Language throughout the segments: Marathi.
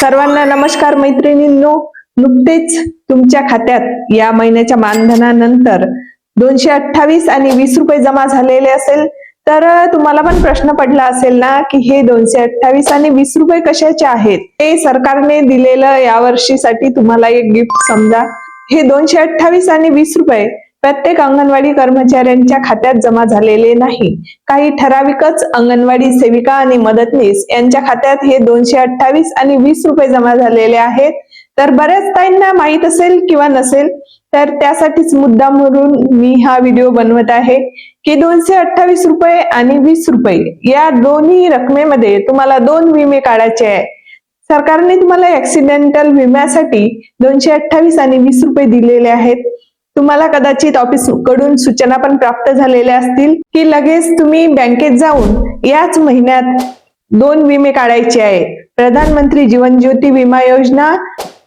सर्वांना नमस्कार मैत्रिणींनो. नुकतेच तुमच्या खात्यात या महिन्याच्या मानधनानंतर दोनशे अठ्ठावीस आणि वीस रुपये जमा झालेले असेल तर तुम्हाला पण प्रश्न पडला असेल ना की हे दोनशे अठ्ठावीस आणि वीस रुपये कशाचे आहेत? हे सरकारने दिलेलं या वर्षीसाठी तुम्हाला एक गिफ्ट समजा. हे दोनशे अठ्ठावीस आणि वीस रुपये प्रत्येक अंगणवाडी कर्मचाऱ्यांच्या खात्यात जमा झालेले नाही. काही ठराविकच अंगणवाडी सेविका आणि मदतनीस यांच्या खात्यात हे दोनशे अठ्ठावीस आणि वीस रुपये जमा झालेले आहेत. तर बऱ्याच ताईंना माहीत असेल किंवा नसेल तर त्यासाठीच मुद्दा म्हणून मी हा व्हिडिओ बनवत आहे की दोनशे अठ्ठावीस रुपये आणि वीस रुपये या दोन्ही रकमेमध्ये तुम्हाला दोन विमे काढायचे आहे सरकारने तुम्हाला ऍक्सिडेंटल विम्यासाठी दोनशे अठ्ठावीस आणि वीस रुपये दिलेले आहेत. तुम्हाला कदाचित ऑफिसकडून सूचना पण प्राप्त झालेल्या असतील की लगेच तुम्ही बँकेत जाऊन याच महिन्यात दोन विमे काढायचे आहे. प्रधानमंत्री जीवन ज्योती विमा योजना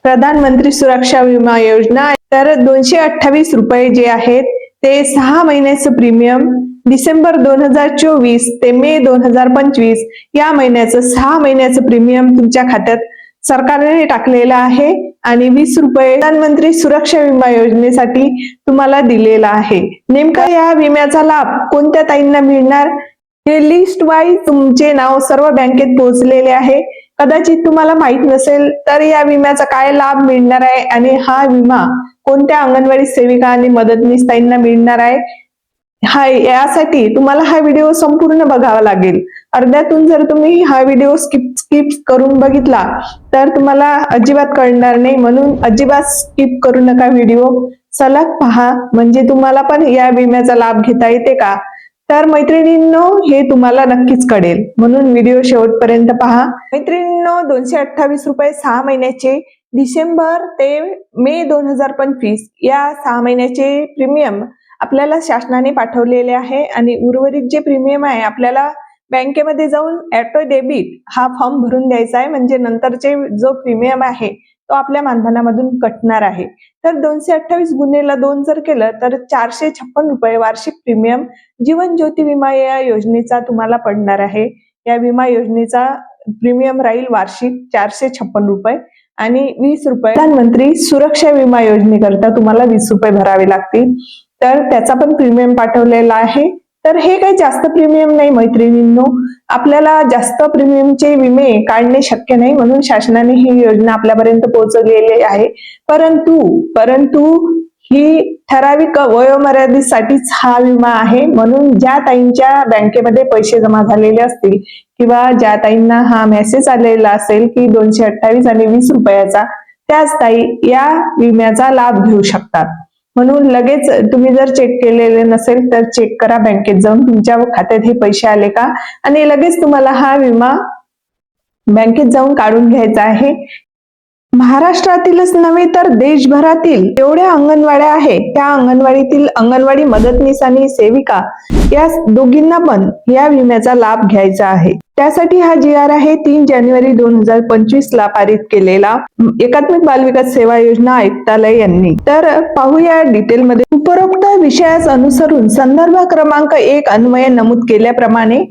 प्रधानमंत्री सुरक्षा विमा योजना तर दोनशे अठ्ठावीस रुपये जे आहेत ते सहा महिन्याचं प्रीमियम डिसेंबर दोन हजार चोवीस ते मे दोन हजार पंचवीस या महिन्याचं सहा महिन्याचं प्रीमियम तुमच्या खात्यात सरकारने टाकलेला आहे आणि वीस रुपये प्रधानमंत्री सुरक्षा विमा योजनेसाठी तुम्हाला दिलेला आहे. नेमका या विम्याचा लाभ कोणत्या ताईंना मिळणार? हे लिस्ट वाईज तुमचे नाव सर्व बँकेत पोहोचलेले आहे. कदाचित तुम्हाला माहीत नसेल तर या विम्याचा काय लाभ मिळणार आहे आणि हा विमा कोणत्या अंगणवाडी सेविका आणि मदतनीस ताईंना मिळणार आहे? हा यासाठी तुम्हाला हा व्हिडिओ संपूर्ण बघावा लागेल. अर्ध्यातून जर तुम्ही हा व्हिडिओ स्किप स्किप करून बघितला तर तुम्हाला अजिबात कळणार नाही. म्हणून अजिबात स्किप करू नका व्हिडिओ सलग पहा म्हणजे तुम्हाला पण या विम्याचा लाभ घेता येते का? तर मैत्रिणींनो हे तुम्हाला नक्कीच कळेल. म्हणून व्हिडिओ शेवटपर्यंत पहा. मैत्रिणींनो दोनशे अठ्ठावीस रुपये सहा महिन्याचे डिसेंबर ते मे दोन हजार पंचवीस या सहा महिन्याचे प्रीमियम आपल्याला शासनाने पाठवलेले आहे आणि उर्वरित जे प्रीमियम आहे आपल्याला बँकेमध्ये जाऊन ऑटो डेबिट हा फॉर्म भरून द्यायचा आहे. म्हणजे नंतरचे जो प्रीमियम आहे तो आपल्या मानधनामधून कटणार आहे. तर दोनशे अठ्ठावीस गुन्हेला दोन जर केलं तर चारशे छप्पन रुपये वार्षिक प्रीमियम जीवन ज्योती विमा या योजनेचा तुम्हाला पडणार आहे. या विमा योजनेचा प्रीमियम राहील वार्षिक चारशे छप्पन रुपये आणि वीस रुपये. प्रधानमंत्री सुरक्षा विमा योजनेकरता तुम्हाला वीस रुपये भरावे लागतील. तर त्याचा पण प्रीमियम पाठवलेला आहे. तर हे काही जास्त प्रीमियम नाही मैत्रिणींनो. आपल्याला जास्त प्रीमियमचे विमे काढणे शक्य नाही म्हणून शासनाने ही योजना आपल्यापर्यंत पोहोचवलेली आहे. परंतु परंतु ही ठराविक वयोमर्यादेसाठीच हा विमा आहे. म्हणून ज्या ताईंच्या बँकेमध्ये पैसे जमा झालेले असतील किंवा ज्या ताईंना हा मेसेज आलेला असेल की दोनशे अठ्ठावीस आणि वीस रुपयाचा त्याच ताई या विम्याचा लाभ घेऊ शकतात. म्हणून लगेच तुम्ही जर चेक केलेले नसेल तर चेक करा बँकेत जाऊन. तुमच्या खात्यात हे पैसे आले का? आणि लगेच तुम्हाला हा विमा बँकेत जाऊन काढून घ्यायचा आहे. महाराष्ट्रातीलच नव्हे तर देशभरातील जेवढ्या अंगणवाड्या आहे. त्या अंगणवाडीतील अंगणवाडी मदतनीस आणि सेविका या दोघींना पण या विम्याचा लाभ घ्यायचा आहे. त्यासाठी हा जी आर आहे तीन जानेवारी दोन हजार पंचवीस ला पारित केलेला एकात्मिक बालविकास सेवा योजना आयुक्तालय यांनी. तर पाहूया डिटेलमध्ये. उपरोक्त विषयास अनुसरून संदर्भ क्रमांक एक अन्वय नमूद केल्याप्रमाणे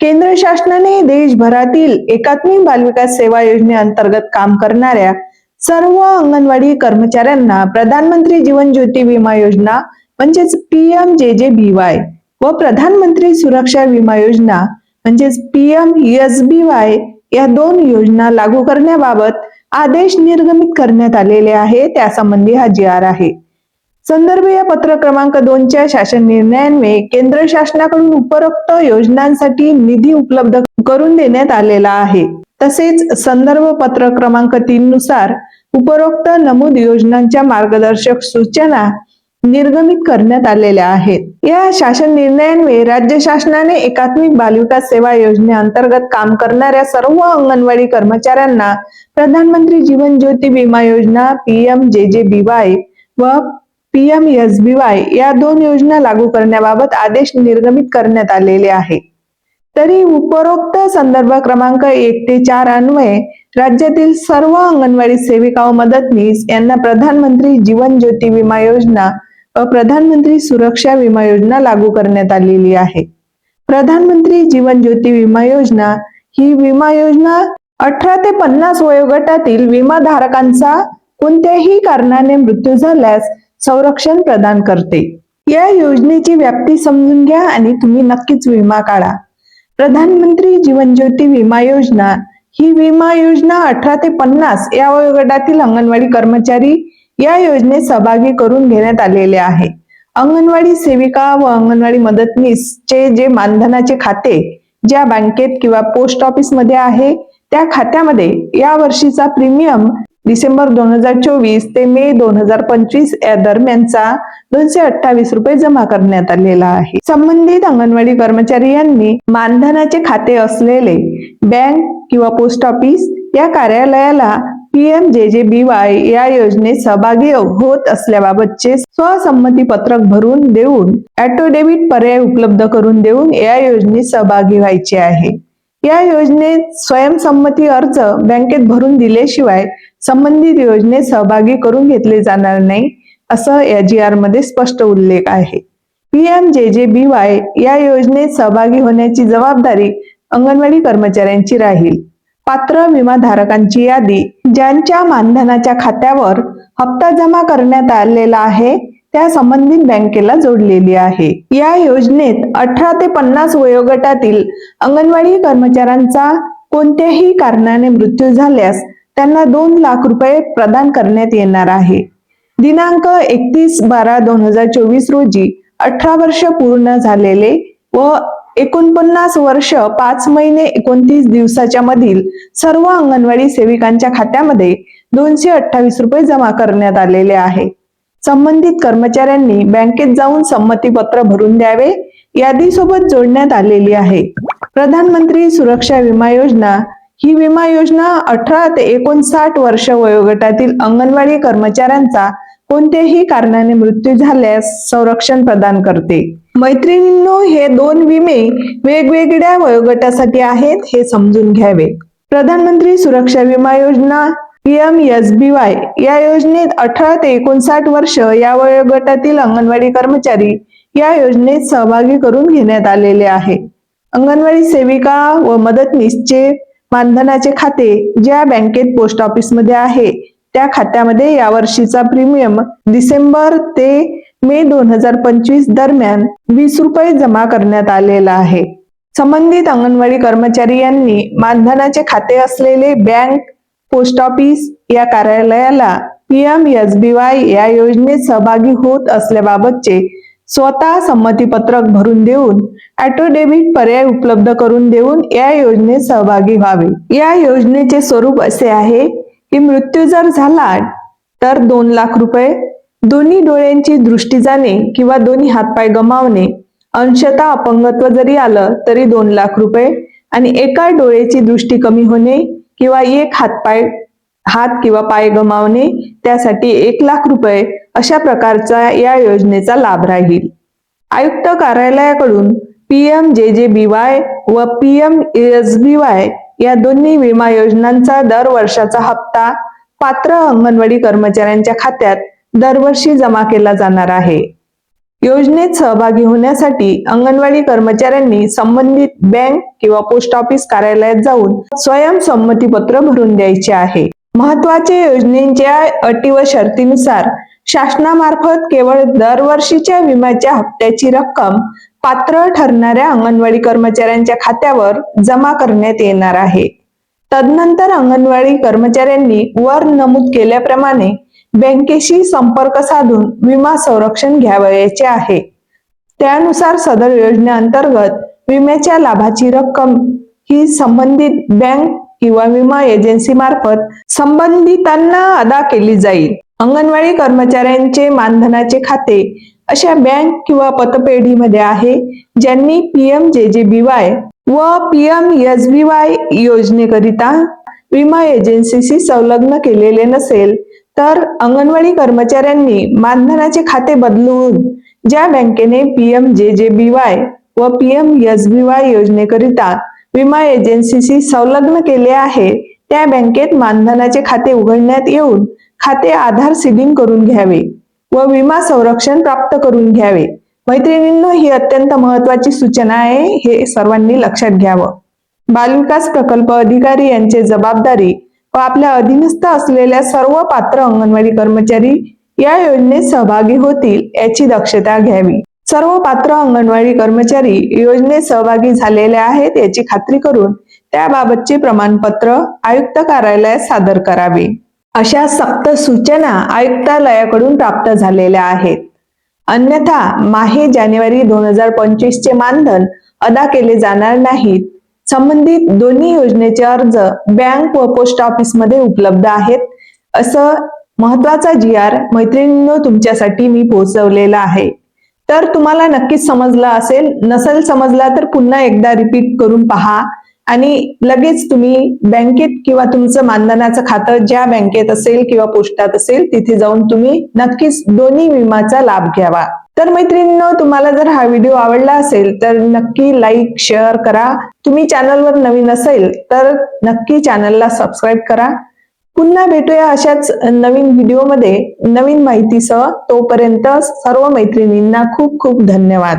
केंद्र शासनाने देशभरातील एकात्मिक बालविकास सेवा योजनेअंतर्गत काम करणाऱ्या सर्व अंगणवाडी कर्मचाऱ्यांना प्रधानमंत्री जीवन ज्योती विमा योजना म्हणजेच P M J J B Y व प्रधानमंत्री सुरक्षा विमा योजना म्हणजेच P M S B Y या दोन योजना लागू करण्याबाबत आदेश निर्गमित करण्यात आलेले आहे. त्यासंबंधी हा जी आर आहे. संदर्भ या पत्र क्रमांक दोनच्या शासन निर्णयान्वये केंद्र शासनाकडून उपरोक्त योजनांसाठी निधी उपलब्ध करून देण्यात आलेला आहे. तसेच संदर्भ पत्र क्रमांक तीन नुसार उपरोक्त नमूद योजनांच्या मार्गदर्शक सूचना निर्गमित करण्यात आलेल्या आहेत. या शासन निर्णयांमुळे राज्य शासनाने एकात्मिक बालविकास सेवा योजनेअंतर्गत काम करणाऱ्या सर्व अंगणवाडी कर्मचाऱ्यांना प्रधानमंत्री जीवन ज्योती विमा योजना P M J J B Y व P M S B Y या दोन योजना लागू करण्याबाबत आदेश निर्गमित करण्यात आलेले आहे तरी उपरोक्त संदर्भ क्रमांक एक ते चार अन्वये राज्यातील सर्व अंगणवाडी सेविका व मदतनीस यांना प्रधानमंत्री जीवन ज्योती विमा योजना व प्रधानमंत्री सुरक्षा विमा योजना लागू करण्यात आलेली आहे. प्रधानमंत्री जीवन ज्योती विमा योजना ही विमा योजना अठरा ते पन्नास वयोगटातील विमाधारकांचा कोणत्याही कारणाने मृत्यू झाल्यास संरक्षण प्रदान करते. या योजनेची व्याप्ती समजून घ्या आणि तुम्ही नक्कीच विमा काढा. प्रधानमंत्री जीवन ज्योती विमा योजना ही विमा योजना अठरा ते पन्नास या वयोगटातील अंगणवाडी कर्मचारी या योजनेत सहभागी करून घेण्यात आलेले आहे. अंगणवाडी सेविका व अंगणवाडी मदतनीसचे जे मानधनाचे खाते ज्या बँकेत किंवा पोस्ट ऑफिसमध्ये आहे त्या खात्यामध्ये या वर्षीचा प्रीमियम डिसेंबर दोन हजार चोवीस ते मे दोन हजार पंचवीस या दरम्यानचा दोनशे अठ्ठावीस रुपये जमा करण्यात आलेला आहे. संबंधित अंगणवाडी कर्मचारी यांनी मानधनाचे खाते असलेले बँक किंवा पोस्ट ऑफिस या कार्यालयाला PM J J B Y या योजनेत सहभागी होत असल्याबाबतचे स्वसंमती पत्रक भरून देऊन ऑटो डेबिट पर्याय उपलब्ध करून देऊन या योजनेत सहभागी व्हायचे आहे. या योजनेत स्वयंसंमती अर्ज बँकेत भरून दिल्याशिवाय संबंधित योजनेत सहभागी करून घेतले जाणार नाही असं या जी आरमध्ये स्पष्ट उल्लेख आहे. PM J J B Y या योजनेत सहभागी होण्याची जबाबदारी अंगणवाडी कर्मचाऱ्यांची राहील. पात्र विमाधारकांची यादी ज्यांच्या मानधनाच्या खात्यावर हप्ता जमा करण्यात आलेला आहे त्या संबंधित बँकेला जोडलेली आहे. या योजनेत अठरा ते पन्नास वयोगटातील अंगणवाडी कर्मचाऱ्यांचा कोणत्याही कारणाने मृत्यू झाल्यास त्यांना दोन लाख रुपये प्रदान करण्यात येणार आहे. दिनांक एकतीस बारा दोन हजार चोवीस रोजी अठरा वर्ष पूर्ण झालेले व एकोणपन्नास वर्ष पाच महिने एकोणतीस दिवसाच्या मधील सर्व अंगणवाडी सेविकांच्या खात्यामध्ये दोनशे अठ्ठावीस रुपये जमा करण्यात आलेले आहे. संबंधित कर्मचाऱ्यांनी बँकेत जाऊन संमती पत्र भरून द्यावे यादीसोबत जोडण्यात आलेली आहे. प्रधानमंत्री सुरक्षा विमा योजना ही विमा योजना अठरा ते एकोणसाठ वर्ष वयोगटातील अंगणवाडी कर्मचाऱ्यांचा कोणत्याही कारणाने मृत्यू झाल्यास संरक्षण प्रदान करते. मैत्रिणींनो हे दोन विमे वेगवेगळ्या वयोगटासाठी आहेत हे समजून घ्यावे. प्रधानमंत्री सुरक्षा विमा योजना पीएम एस बी वाय या योजनेत अठरा ते एकोणसाठ वर्ष या वयोगटातील अंगणवाडी कर्मचारी या योजनेत सहभागी करून घेण्यात आलेले आहे. अंगणवाडी सेविका व मदतनीसचे मानधनाचे खाते ज्या बँकेत पोस्ट ऑफिसमध्ये आहे त्या खात्यामध्ये या वर्षीचा प्रीमियम डिसेंबर ते मे दोन हजार पंचवीस दरम्यान वीस रुपये जमा करण्यात आलेला आहे. संबंधित अंगणवाडी कर्मचारी यांनी मानधनाचे खाते असलेले बँक पोस्ट ऑफिस या कार्यालयाला पीएम एस बी वाय या योजनेत सहभागी होत असल्याबाबतचे स्वतः संमतीपत्रक भरून देऊन ऑटो डेबिट पर्याय उपलब्ध करून देऊन या योजनेत सहभागी व्हावे. या योजनेचे स्वरूप असे आहे की मृत्यू जर झाला तर दोन लाख रुपये दोन्ही डोळ्यांची दृष्टी जाणे किंवा दोन्ही हातपाय गमावणे अंशतः अपंगत्व जरी आलं तरी दोन लाख रुपये आणि एका डोळ्याची दृष्टी कमी होणे किंवा एक हातपाय हात किंवा पाय गमावणे त्यासाठी एक लाख रुपये अशा प्रकारचा या योजनेचा लाभ राहील. आयुक्त कार्यालयाकडून PM J J B Y व पीएम एस बी वाय या दोन्ही विमा योजनांचा दर वर्षाचा हप्ता पात्र अंगणवाडी कर्मचाऱ्यांच्या खात्यात दरवर्षी जमा केला जाणार आहे. योजनेत सहभागी होण्यासाठी अंगणवाडी कर्मचाऱ्यांनी संबंधित बँक किंवा पोस्ट ऑफिस कार्यालयात जाऊन स्वयंसंमती पत्र भरून द्यायचे आहे. महत्त्वाच्या योजनेच्या अटी व शर्तीनुसार शासनामार्फत केवळ दरवर्षीच्या विम्याच्या हप्त्याची रक्कम पात्र ठरणाऱ्या अंगणवाडी कर्मचाऱ्यांच्या खात्यावर जमा करण्यात येणार आहे. तदनंतर अंगणवाडी कर्मचाऱ्यांनी वर नमूद केल्याप्रमाणे बँकेशी संपर्क साधून विमा संरक्षण घ्यावयाचे आहे. त्यानुसार सदर योजनेअंतर्गत विम्याच्या लाभाची रक्कम ही संबंधित बँक किंवा विमा एजन्सी मार्फत संबंधितांना अदा केली जाईल. अंगणवाडी कर्मचाऱ्यांचे मानधनाचे खाते अशा बँक किंवा पतपेढीमध्ये आहे ज्यांनी PM J J B Y व पीएम एस बी वाय योजनेकरिता विमा एजन्सीशी संलग्न केलेले नसेल तर अंगणवाडी कर्मचाऱ्यांनी मानधनाचे खाते बदलून ज्या बँकेने PM J J B Y व पीएम एस बी वाय योजनेकरिता विमा एजन्सीशी संलग्न केले आहे त्या बँकेत मानधनाचे खाते उघडण्यात येऊन खाते आधार सीडिंग करून घ्यावे व विमा संरक्षण प्राप्त करून घ्यावे. मैत्रिणींनो ही अत्यंत महत्वाची सूचना आहे हे सर्वांनी लक्षात घ्यावं. बालविकास प्रकल्प अधिकारी यांचे जबाबदारी व आपल्या अधीनस्थ असलेल्या सर्व पात्र अंगणवाडी कर्मचारी या योजनेत सहभागी होतील याची दक्षता घ्यावी. सर्व पात्र अंगणवाडी कर्मचारी योजनेत सहभागी झालेले आहेत याची खात्री करून त्याबाबतचे प्रमाणपत्र आयुक्त कार्यालयात सादर करावे. अशा सक्त सूचना आयुक्तालयाकडून प्राप्त झालेल्या आहेत. अन्यथा माहे जानेवारी दोन हजार पंचवीस चे मानधन अदा केले जाणार नाहीत. संबंधित दोन्ही योजनेचे अर्ज बँक व पोस्ट ऑफिसमध्ये उपलब्ध आहेत. असं महत्त्वाचा जी आर मैत्रिणींनो तुमच्यासाठी मी पोहोचवलेला आहे. तर तुम्हाला नक्कीच समजलं असेल. नसेल समजला तर पुन्हा एकदा रिपीट करून पहा. आणि लगेच तुम्ही बँकेत किंवा तुमचं मानधनाचं खातं ज्या बँकेत असेल किंवा पोस्टात असेल तिथे जाऊन तुम्ही नक्कीच दोन्ही विमाचा लाभ घ्यावा. तर मैत्रिणींनो तुम्हाला जर हा व्हिडिओ आवडला असेल तर नक्की लाईक शेअर करा. तुम्ही चॅनलवर नवीन असेल तर नक्की चॅनलला सबस्क्राईब करा. पुन्हा भेटूया अशाच नवीन व्हिडिओमध्ये नवीन माहितीसह तोपर्यंत सर्व मैत्रिणींना खूप खूप धन्यवाद.